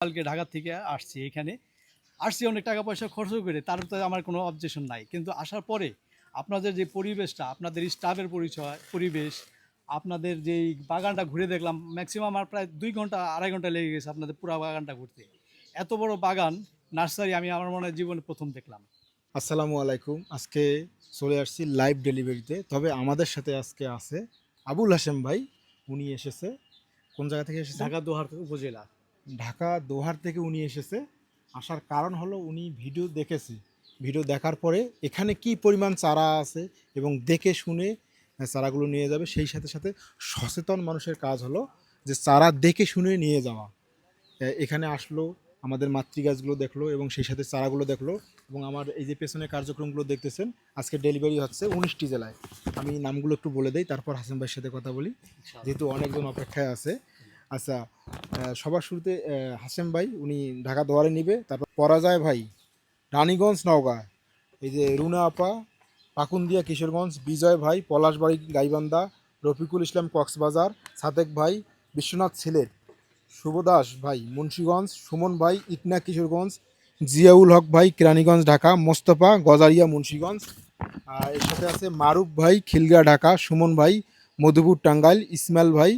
কালকে ঢাকা থেকে আসছি এখানে। আসছি অনেক টাকা পয়সা খরচ করে তার তো আমার কোনো অবজেকশন নাই। কিন্তু আসার পরে আপনাদের যে পরিবেশটা আপনাদের স্টাফের পরিচয় পরিবেশ আপনাদের যেই বাগানটা ঘুরে দেখলাম ম্যাক্সিমাম আমার প্রায় দুই ঘণ্টা আড়াই ঘণ্টা লেগে গেছে আপনাদের পুরো বাগানটা ঘুরতে। এত বড় বাগান নার্সারি আমি আমার মনে হয় জীবনে প্রথম দেখলাম। আসসালামু আলাইকুম। আজকে চলে আসছি লাইভ ডেলিভারিতে তবে আমাদের সাথে আজকে আছে আবুল হাসেম ভাই। উনি এসেছে। কোন জায়গা থেকে এসেছে ঢাকা দোহার উপজেলা। ঢাকা দোহার থেকে উনি এসেছে। আসার কারণ হলো উনি ভিডিও দেখেছে। ভিডিও দেখার পরে এখানে কি পরিমাণ চারা আছে এবং দেখে শুনে চারাগুলো নিয়ে যাবে। সেই সাথে সাথে সচেতন মানুষের কাজ হলো যে চারা দেখে শুনে নিয়ে যাওয়া। এখানে আসলো আমাদের মাতৃগাছগুলো দেখল এবং সেই সাথে চারাগুলো দেখল এবং আমার এই যে পেছনে কার্যক্রমগুলো দেখতেছেন আজকে ডেলিভারি হচ্ছে উনিশটি জেলায়। আমি নামগুলো একটু বলে দেই তারপর হাসান ভাইয়ের সাথে কথা বলি। যেহেতু অনেকজন অপেক্ষায় আছে আচ্ছা সবার শুরুতে হাসেম ভাই, উনি ঢাকা দোয়ারে নিবে, তারপর পরাজয় ভাই, রানীগঞ্জ, নওগাঁ। এই যে রুনা আপা, পাকুন্দিয়া, কিশোরগঞ্জ, বিজয় ভাই, পলাশবাড়ি, গাইবান্ধা, রফিকুল ইসলাম, কক্সবাজার, সাদেক ভাই, বিশ্বনাথ সিলেট শুভদাস ভাই, মুন্সীগঞ্জ, সুমন ভাই, ইটনা, কিশোরগঞ্জ, জিয়াউল হক ভাই, কেরানীগঞ্জ, ঢাকা, মোস্তফা, গজারিয়া, মুন্সীগঞ্জ। আর এর সাথে আছে মারুফ ভাই খিলগা ঢাকা, সুমন ভাই, মধুপুর, টাঙ্গাইল, ইসমাইল ভাই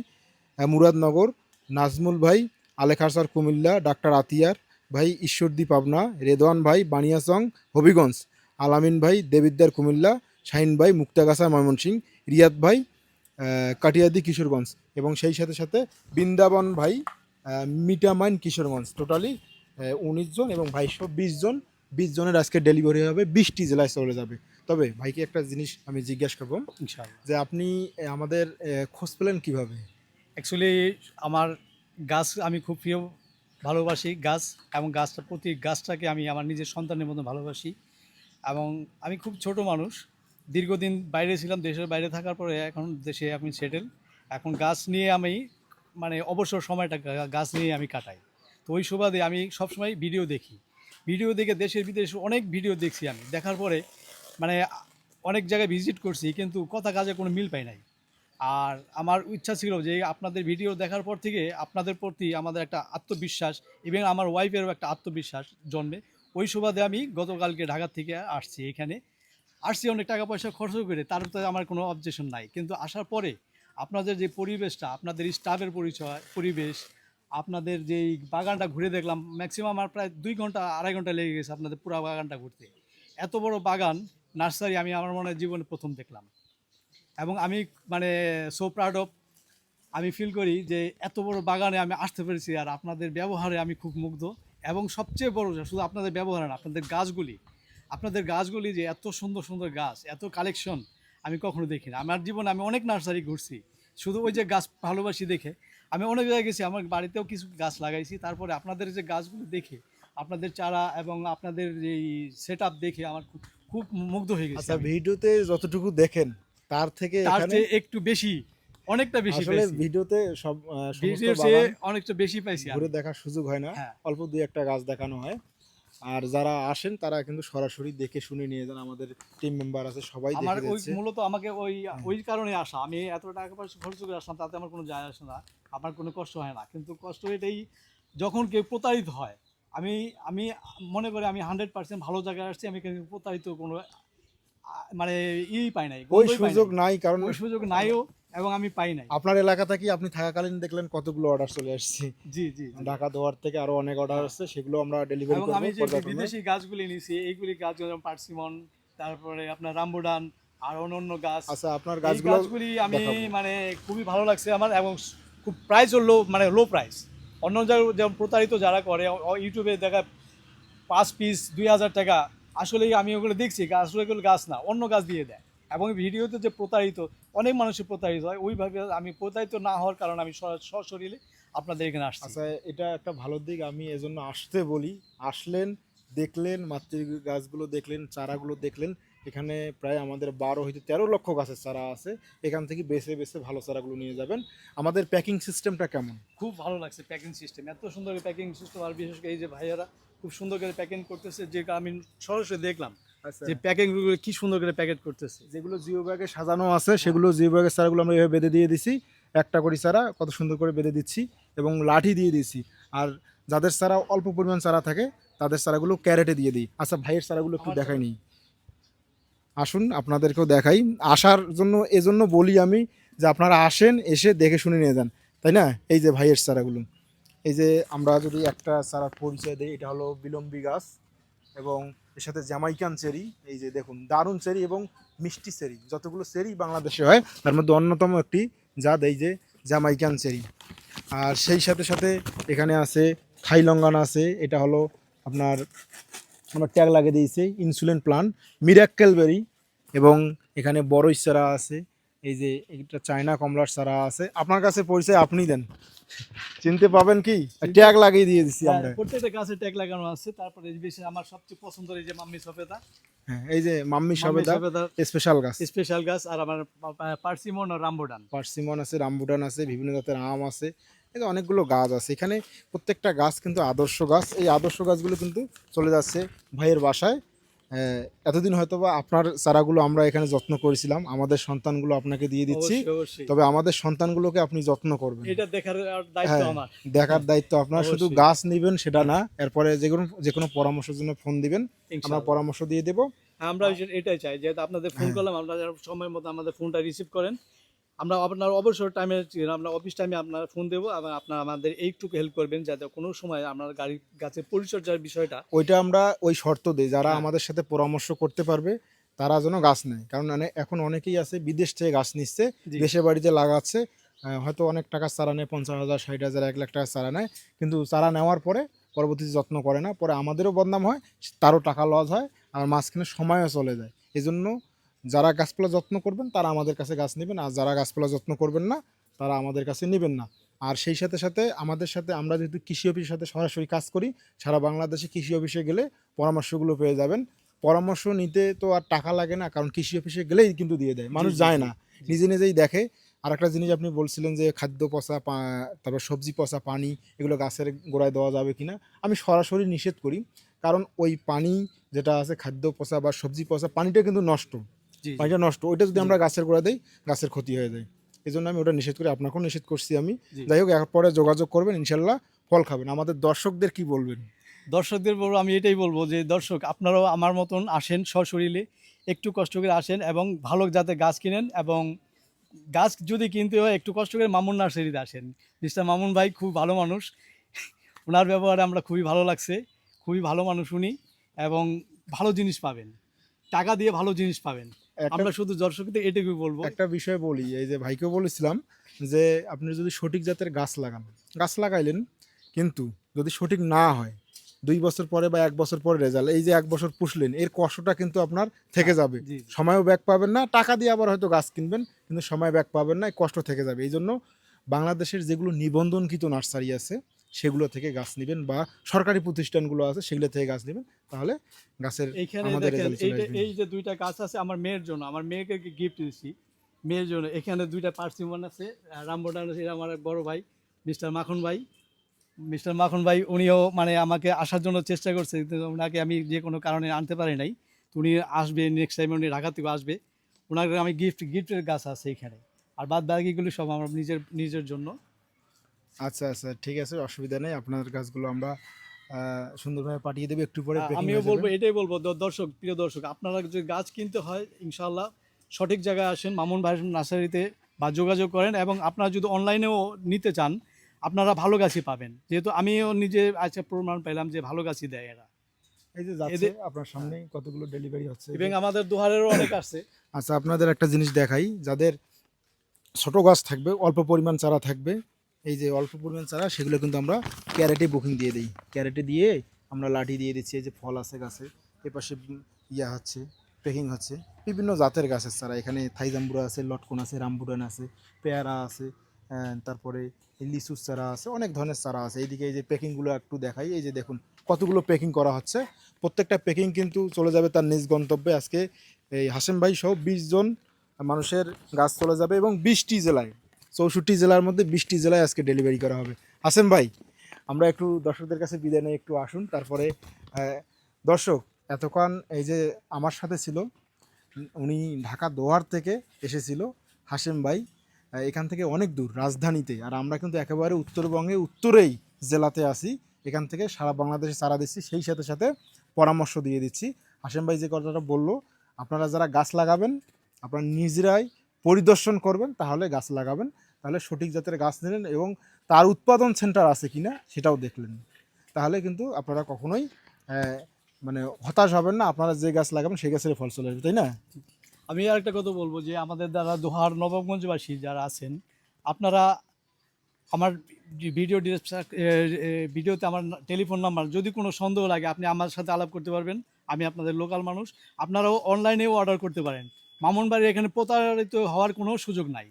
মুরাদনগর নাজমুল ভাই আলেখারসার কুমিল্লা ডাক্তার আতিয়ার ভাই ঈশ্বরদী পাবনা রেদওয়ান ভাই বানিয়াচং হবিগঞ্জ আলামিন ভাই দেবিদ্দার কুমিল্লা শাহিন ভাই মুক্তাগাছা ময়মনসিং রিয়াদ ভাই কাটিয়াদি কিশোরগঞ্জ এবং সেই সাথে সাথে বৃন্দাবন ভাই মিটামাইন কিশোরগঞ্জ। টোটালি উনিশ জন এবং ভাইশো বিশ জন বিশ জনের আজকে ডেলিভারি হবে বিশটি জেলায় চলে যাবে। তবে ভাইকে একটা জিনিস আমি জিজ্ঞাসা করব যে আপনি আমাদের খোঁজ পেলেন কীভাবে? অ্যাকচুয়ালি আমার গাছ আমি খুব প্রিয়, ভালোবাসি গাছ এবং গাছটা, প্রতি গাছটাকে আমি আমার নিজের সন্তানের মতো ভালোবাসি এবং আমি খুব ছোট মানুষ। দীর্ঘদিন বাইরে ছিলাম, দেশের বাইরে থাকার পরে এখন দেশে আমি সেটেল এখন গাছ নিয়ে আমি মানে অবসর সময়টা গাছ নিয়ে আমি কাটাই। তো ওই সুবাদে আমি সবসময় ভিডিও দেখি। ভিডিও দেখে দেশের বিদেশে অনেক ভিডিও দেখছি আমি। দেখার পরে মানে অনেক জায়গায় ভিজিট করছি, কিন্তু কথা কাজে কোনো মিল পাই নাই। আর আমার ইচ্ছা ছিল যে আপনাদের ভিডিও দেখার পর থেকে আপনাদের প্রতি আমাদের একটা আত্মবিশ্বাস এবং আমার ওয়াইফেরও একটা আত্মবিশ্বাস জন্মে। ওই সুবাদে আমি গতকালকে ঢাকা থেকে আসছি এখানে। আসছি অনেক টাকা পয়সা খরচ করে, তার তো আমার কোনো অবজেকশন নাই। কিন্তু আসার পরে আপনাদের যে পরিবেশটা, আপনাদের স্টাফের পরিচয়, পরিবেশ, আপনাদের যেই বাগানটা ঘুরে দেখলাম ম্যাক্সিমাম আমার প্রায় দুই ঘণ্টা, আড়াই ঘণ্টা লেগে গেছে আপনাদের পুরো বাগানটা ঘুরতে। এত বড় বাগান, নার্সারি আমি আমার মনে জীবনে প্রথম দেখলাম। এবং আমি মানে সো প্রাউড অফ আমি ফিল করি যে এত বড় বাগানে আমি আসতে পেরেছি আর আপনাদের ব্যবহারে আমি খুব মুগ্ধ। এবং সবচেয়ে বড় যে শুধু আপনাদের ব্যবহার না আপনাদের গাছগুলি আপনাদের গাছগুলি যে এত সুন্দর সুন্দর গাছ এত কালেকশন আমি কখনো দেখি না আমার জীবনে আমি অনেক নার্সারি ঘুরছি শুধু ওই যে গাছ ভালোবাসি দেখে। আমি অনেক জায়গায় গেছি আমার বাড়িতেও কিছু গাছ লাগাইছি তারপরে আপনাদের যে গাছগুলো দেখে আপনাদের চারা এবং আপনাদের এই সেট দেখে আমার খুব খুব মুগ্ধ হয়ে গেছে আচ্ছা ভিডিওতে যতটুকু দেখেন তার থেকে তার চেয়ে একটু বেশি অনেকটা বেশি আসলে ভিডিওতে সব অনেকটা বেশি পাইছি ঘুরে দেখার সুযোগ হয় না। হ্যাঁ। অল্প দুই একটা গাছ দেখানো হয়। আর যারা আসেন তারা কিন্তু সরাসরি দেখে শুনে নিয়ে যান। আমাদের টিম মেম্বার আছে সবাই আমার ওই মূলত আমাকে ওই ওই কারণে আসা। আমি এত টাকা পয়সা খরচ করে আসলাম তাতে আমার কোনো যায় আসে না। আমার কোনো কষ্ট হয় না। কিন্তু কষ্ট এটাই যখন কেউ প্রতারিত হয় আমি আমি মনে করি আমি হান্ড্রেড পার্সেন্ট ভালো জায়গায় আসছি আমি কিন্তু প্রতারিত কোনো মানে ই পাই নাই ওই সুযোগ নাই। কারণ ওই সুযোগ নাইও এবং আমি পাই নাই। আপনার এলাকা থেকে আপনি থাকাকালীন দেখলেন কতগুলো অর্ডার চলে আসছে? জি জি। ঢাকা দোয়ার থেকে আরও অনেক অর্ডার আসছে সেগুলো আমরা ডেলিভারি করব আমি যে বিদেশি গাছগুলি নিয়েছি এইগুলি গাছ যেমন পার্সিমন তারপরে আপনার রামবুডান আর অন্য অন্য গাছ। আচ্ছা আপনার গাছগুলো গাছগুলি আমি মানে খুবই ভালো লাগছে আমার এবং খুব প্রাইস লো মানে লো প্রাইস অন্য জায়গায় যেমন প্রতারিত যারা করে ইউটিউবে দেখা পাঁচ পিস দুই হাজার টাকা আসলে আমি ওগুলো দেখছি আসলে ওগুলো গাছ না, অন্য গাছ দিয়ে দেয়। এবং ভিডিওতে যে প্রতারিত, অনেক মানুষের প্রতারিত হয়, ওইভাবে আমি প্রতারিত না হওয়ার কারণে আমি সশরীরে আপনাদের এখানে আসছি। আচ্ছা এটা একটা ভালো দিক, আমি এজন্য আসতে বলি। আসলেন, দেখলেন মাতৃ গাছগুলো দেখলেন, চারাগুলো দেখলেন এখানে প্রায় আমাদের বারো হইতে তেরো লক্ষ গাছের চারা আছে। এখান থেকে বেছে বেছে ভালো চারাগুলো নিয়ে যাবেন। আমাদের প্যাকিং সিস্টেমটা কেমন? খুব ভালো লাগছে প্যাকিং সিস্টেম এত সুন্দর প্যাকিং সিস্টেম আর বিশেষ করে এই যে ভাইয়ারা খুব সুন্দর করে প্যাকিং করতেছে যে আমি সরাসরি দেখলাম আচ্ছা। যে প্যাকিংগুলো কি সুন্দর করে প্যাকেট করতেছে। যেগুলো জিও ব্যাগে সাজানো আছে সেগুলো জিও ব্যাগের চারাগুলো আমরা এভাবে বেঁধে দিয়ে দিছি। একটা করে চারা কত সুন্দর করে বেঁধে দিচ্ছি এবং লাঠি দিয়ে দিচ্ছি আর যাদের চারা অল্প পরিমাণ চারা থাকে তাদের চারাগুলো ক্যারেটে দিয়ে দিই। আচ্ছা ভাইয়ের চারাগুলো একটু দেখাই নিই আসুন, আপনাদেরকেও দেখাই। আসার জন্য, এজন্য বলি আমি যে আপনারা আসেন, এসে দেখে শুনে নিয়ে যান। তাই না? এই যে ভাইয়ের চারাগুলো। এই যে আমরা যদি একটা চারা পরিচয় দিই, এটা হলো বিলম্বী গাছ এবং এর সাথে জ্যামাইকান চেরি। এই যে দেখুন, দারুণ চেরি এবং মিষ্টি চেরি। যতগুলো চেরি বাংলাদেশে হয়, তার মধ্যে অন্যতম একটি জাত এই যে জ্যামাইকান চেরি। আর সেই সাথে সাথে এখানে আছে, থাইলঙ্গান আছে, এটা হলো আপনার আমার ট্যাগ লাগিয়ে দিয়েছে ইনসুলিন প্লান্ট মিরাক্কেল বেরি এবং এখানে বড় চারা আছে এই যে এটা চায়না কমলার চারা আছে। আপনার কাছে পরিচয় আপনি দেন। চিনতে পাবেন কি? ট্যাগ লাগিয়ে দিয়ে দিচ্ছি আমরা। হ্যাঁ, প্রত্যেকটা গাছে ট্যাগ লাগানো আছে তারপরে এই বেশি আমার সবচেয়ে পছন্দের এই যে মাম্মি সফেদা। হ্যাঁ এই যে মাম্মি সবেদা স্পেশাল গাছ। স্পেশাল গাছ আর আমার পার্সিমন ও রামবোডান পার্সিমন আছে রামবুটান আছে বিভিন্ন জাতের আম আছে এই যে অনেকগুলো গাছ আছে। এখানে প্রত্যেকটা গাছ কিন্তু আদর্শ গাছ। এই আদর্শ গাছগুলো কিন্তু চলে যাচ্ছে ভাইয়ের বাসায়। এতদিন হয়তো বা আপনার চারাগুলো আমরা এখানে যত্ন করেছিলাম। আমাদের সন্তানগুলো আপনাকে দিয়ে দিচ্ছি। তবে আমাদের সন্তানগুলোকে আপনি যত্ন করবেন। এটা দেখার দায়িত্ব হ্যাঁ, আমার। দেখার দায়িত্ব আপনার। শুধু গাছ নেবেন সেটা না। এরপরে যে কোনো যে কোনো পরামর্শের জন্য ফোন দিবেন। আমরা পরামর্শ দিয়ে দেবো। আমরা এটাই চাই যেহেতু আপনাদের ফোন হ্যাঁ। করলাম আপনারা সময় মতো আমাদের ফোনটা রিসিভ করেন আমরা আপনার অবসর টাইমে আমরা অফিস টাইমে আপনার ফোন দেবো এবং আপনার আমাদের এইটুকু হেল্প করবেন যাতে কোনো সময় আপনার গাড়ি গাছের পরিচর্যার বিষয়টা ওইটা আমরা ওই শর্ত দিই যারা হ্যাঁ। আমাদের সাথে পরামর্শ করতে পারবে তারা যেন গাছ নেয় কারণ অনে- এখন অনেকেই আছে বিদেশ থেকে গাছ নিচ্ছে জি। দেশে বাড়িতে লাগাচ্ছে হয়তো অনেক টাকার চারা নেয় পঞ্চাশ হাজার ষাট হাজার এক লাখ টাকার চারা নেয় কিন্তু চারা নেওয়ার পরে পরবর্তীতে যত্ন করে না পরে আমাদেরও বদনাম হয় তারও টাকা লস হয় আর মাঝখানে সময়ও চলে যায় এই জন্য যারা গাছপালা যত্ন করবেন তারা আমাদের কাছে গাছ নেবেন আর যারা গাছপালা যত্ন করবেন না তারা আমাদের কাছে নেবেন না। আর সেই সাথে সাথে আমাদের সাথে আমরা যেহেতু কৃষি অফিসের সাথে সরাসরি কাজ করি সারা বাংলাদেশে কৃষি অফিসে গেলে পরামর্শগুলো পেয়ে যাবেন। পরামর্শ নিতে তো আর টাকা লাগে না কারণ কৃষি অফিসে গেলেই কিন্তু দিয়ে দেয় মানুষ যায় না। নিজে নিজেই দেখে। আর একটা জিনিস আপনি বলছিলেন যে খাদ্য পচা তারপর সবজি পচা পানি এগুলো গাছের গোড়ায় দেওয়া যাবে কিনা? আমি সরাসরি নিষেধ করি কারণ ওই পানি যেটা আছে খাদ্য পচা বা সবজি পচা পানিটা কিন্তু নষ্ট। পানিটা নষ্ট। ওইটা যদি আমরা গাছের গোড়া দিই গাছের ক্ষতি হয়ে যায়। এই জন্য আমি ওটা নিষেধ করি। আপনাকেও নিষেধ করছি আমি। যাই হোক এরপরে যোগাযোগ করবেন ইনশাল্লাহ ফল খাবেন। আমাদের দর্শকদের কি বলবেন? দর্শকদের বলব আমি এটাই বলব যে দর্শক আপনারাও আমার মতন আসেন সশরীরে একটু কষ্ট করে আসেন এবং ভালো যাতে গাছ কিনেন এবং গাছ যদি কিনতে হয় একটু কষ্ট করে মামুন নার্সারিতে আসেন। মিস্টার মামুন ভাই খুব ভালো মানুষ। ওনার ব্যবহারে আমরা খুবই ভালো লাগছে। খুবই ভালো মানুষ উনি এবং ভালো জিনিস পাবেন। টাকা দিয়ে ভালো জিনিস পাবেন। আমরা শুধু দর্শকদের এটুকুই বলব। একটা বিষয় বলি এই যে ভাইকে বলেছিলাম যে আপনি যদি সঠিক জাতের গাছ লাগান গাছ লাগাইলেন কিন্তু যদি সঠিক না হয় দুই বছর পরে বা এক বছর পরে রেজাল্ট এই যে এক বছর পুষলেন এর কষ্টটা কিন্তু আপনার থেকে যাবে। সময়ও ব্যাক পাবেন না টাকা দিয়ে আবার হয়তো গাছ কিনবেন কিন্তু সময় ব্যাক পাবেন না এই কষ্ট থেকে যাবে। এই জন্য বাংলাদেশের যেগুলো নিবন্ধনকৃত নার্সারি আছে সেগুলো থেকে গাছ নেবেন বা সরকারি প্রতিষ্ঠানগুলো আছে সেগুলো থেকে গাছ নেবেন তাহলে গাছের এইখানে আমাদের এই যে দুইটা গাছ আছে আমার মেয়ের জন্য আমার মেয়েকে গিফট দিচ্ছি মেয়ের জন্য এখানে দুইটা পার্সিমন আছে রামবোটান আছে আমার বড় ভাই মিস্টার মাখন ভাই। মিস্টার মাখন ভাই উনিও মানে আমাকে আসার জন্য চেষ্টা করছে কিন্তু ওনাকে আমি যে কোনো কারণে আনতে পারি নাই। তো উনি আসবে নেক্সট টাইম উনি ঢাকা থেকে আসবে। ওনাকে আমি গিফট গিফটের গাছ আছে এখানে। আর বাদ বাকিগুলো সব আমার নিজের নিজের জন্য। আচ্ছা আচ্ছা ঠিক আছে অসুবিধা নেই। আপনার গাছগুলো আমরা সুন্দরভাবে পাঠিয়ে দেবো। একটু পরে আমিও বলব এটাই বলব দর্শক প্রিয় দর্শক আপনারা যদি গাছ কিনতে হয় ইনশাল্লাহ সঠিক জায়গায় আসেন মামুন ভাই নার্সারিতে বা যোগাযোগ করেন এবং আপনারা যদি অনলাইনেও নিতে চান আপনারা ভালো গাছই পাবেন। যেহেতু আমিও নিজে আজকে প্রমাণ পেলাম যে ভালো গাছই দেয় এরা। এই যে যাচ্ছে আপনার সামনে কতগুলো ডেলিভারি হচ্ছে। এবং আমাদের দুহারেরও অনেক আছে আচ্ছা আপনাদের একটা জিনিস দেখাই যাদের ছোট গাছ থাকবে অল্প পরিমাণ চারা থাকবে এই যে অল্প পরিমাণ চারা, সেগুলো কিন্তু আমরা ক্যারেটে বুকিং দিয়ে দিই। ক্যারেটে দিয়ে আমরা লাঠি দিয়ে দিচ্ছি, এই যে ফল আছে গাছে এপাশে ইয়া হচ্ছে প্যাকিং হচ্ছে, বিভিন্ন জাতের গাছের চারা। এখানে থাইজাম্বুরা আছে, লটকন আছে রামবুরান আছে, পেয়ারা আছে তারপরে লিচুর চারা আছে, অনেক ধরনের চারা আছে। এইদিকে এই যে প্যাকিংগুলো একটু দেখাই, এই যে দেখুন কতগুলো প্যাকিং করা হচ্ছে। প্রত্যেকটা প্যাকিং কিন্তু চলে যাবে তার নিজ গন্তব্যে। আজকে এই হাসেম ভাই সহ বিশ জন মানুষের গাছ চলে যাবে এবং বিশটি জেলায়। চৌষট্টি জেলার মধ্যে বিশটি জেলায় আজকে ডেলিভারি করা হবে। হাসেম ভাই, আমরা একটু দর্শকদের কাছে বিদায় নিয়ে একটু আসুন, তারপরে দর্শক, এতক্ষণ এই যে আমার সাথে ছিল, উনি ঢাকা দোহার থেকে এসেছিল হাসেম ভাই এখান থেকে অনেক দূর, রাজধানীতে, আর আমরা কিন্তু একেবারে উত্তরবঙ্গে, উত্তরেই জেলাতে আছি, এখান থেকে সারা বাংলাদেশে চারা দিচ্ছি, সেই সাথে সাথে পরামর্শ দিয়ে দিচ্ছি। হাসেম ভাই যে কথাটা বলল, আপনারা যারা গাছ লাগাবেন, আপনারা নিজেরাই পরিদর্শন করবেন, তাহলে গাছ লাগাবেন। তাহলে সঠিক জাতের গাছ নিলেন এবং তার উৎপাদন সেন্টার আছে কিনা সেটাও দেখলেন। তাহলে কিন্তু আপনারা কখনোই মানে হতাশ হবেন না, আপনারা যে গাছ লাগাবেন সেই গাছের ফল চলে আসবে, তাই না? আমি আরেকটা কথা বলব যে আমাদের দ্বারা দোহার নবাবগঞ্জবাসী যারা আছেন, আপনারা আমার ভিডিও ভিডিওতে আমার টেলিফোন নাম্বার, যদি কোনো সন্দেহ লাগে, আপনি আমার সাথে আলাপ করতে পারবেন। আমি আপনাদের লোকাল মানুষ। আপনারাও অনলাইনেও অর্ডার করতে পারেন। মামুন বাড়ির এখানে প্রতারিত হওয়ার কোনো সুযোগ নাই।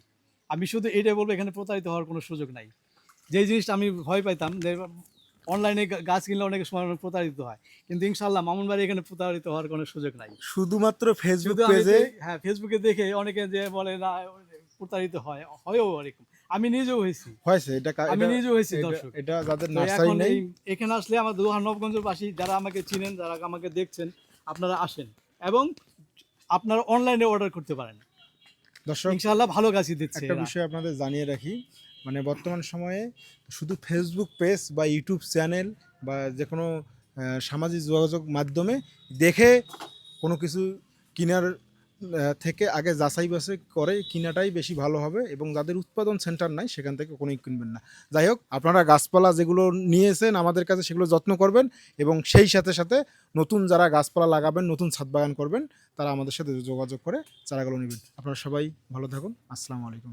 আমি শুধু এটাই বলব এখানে প্রতারিত হওয়ার কোনো সুযোগ নাই। যে জিনিসটা আমি ভয় পাইতাম যে অনলাইনে গাছ কিনলে অনেক সময় প্রতারিত হয় কিন্তু ইনশাল্লাহ মামুন বাড়ি এখানে প্রতারিত হওয়ার কোনো সুযোগ নাই। শুধুমাত্র ফেসবুক পেজে হ্যাঁ ফেসবুকে দেখে অনেকে যে বলে না প্রতারিত হয়। হয়ও এরকম। আমি নিজেও হয়েছি। হয়েছে এটা আমি নিজেও হয়েছি দর্শক। এটা যাদের নার্সারি এখন নেই এখানে আসলে আমার দোহার নবগঞ্জবাসী যারা আমাকে চিনেন যারা আমাকে দেখছেন আপনারা আসেন। এবং আপনারা অনলাইনে অর্ডার করতে পারেন দর্শক ইনশাআল্লাহ ভালো গাছই দিচ্ছে একটা। বিষয় আপনাদের জানিয়ে রাখি মানে বর্তমান সময়ে শুধু ফেসবুক পেজ বা ইউটিউব চ্যানেল বা যে কোনো সামাজিক যোগাযোগ মাধ্যমে দেখে কোনো কিছু কেনার থেকে আগে যাচাই বাছাই করে কিনাটাই বেশি ভালো হবে এবং যাদের উৎপাদন সেন্টার নাই সেখান থেকে কোনোই কিনবেন না। যাই হোক, আপনারা গাছপালা যেগুলো নিয়েছেন আমাদের কাছে সেগুলো যত্ন করবেন এবং সেই সাথে সাথে নতুন যারা গাছপালা লাগাবেন, নতুন ছাদ বাগান করবেন, তারা আমাদের সাথে যোগাযোগ করে চারাগুলো নেবেন। আপনারা সবাই ভালো থাকুন। আসসালামু আলাইকুম।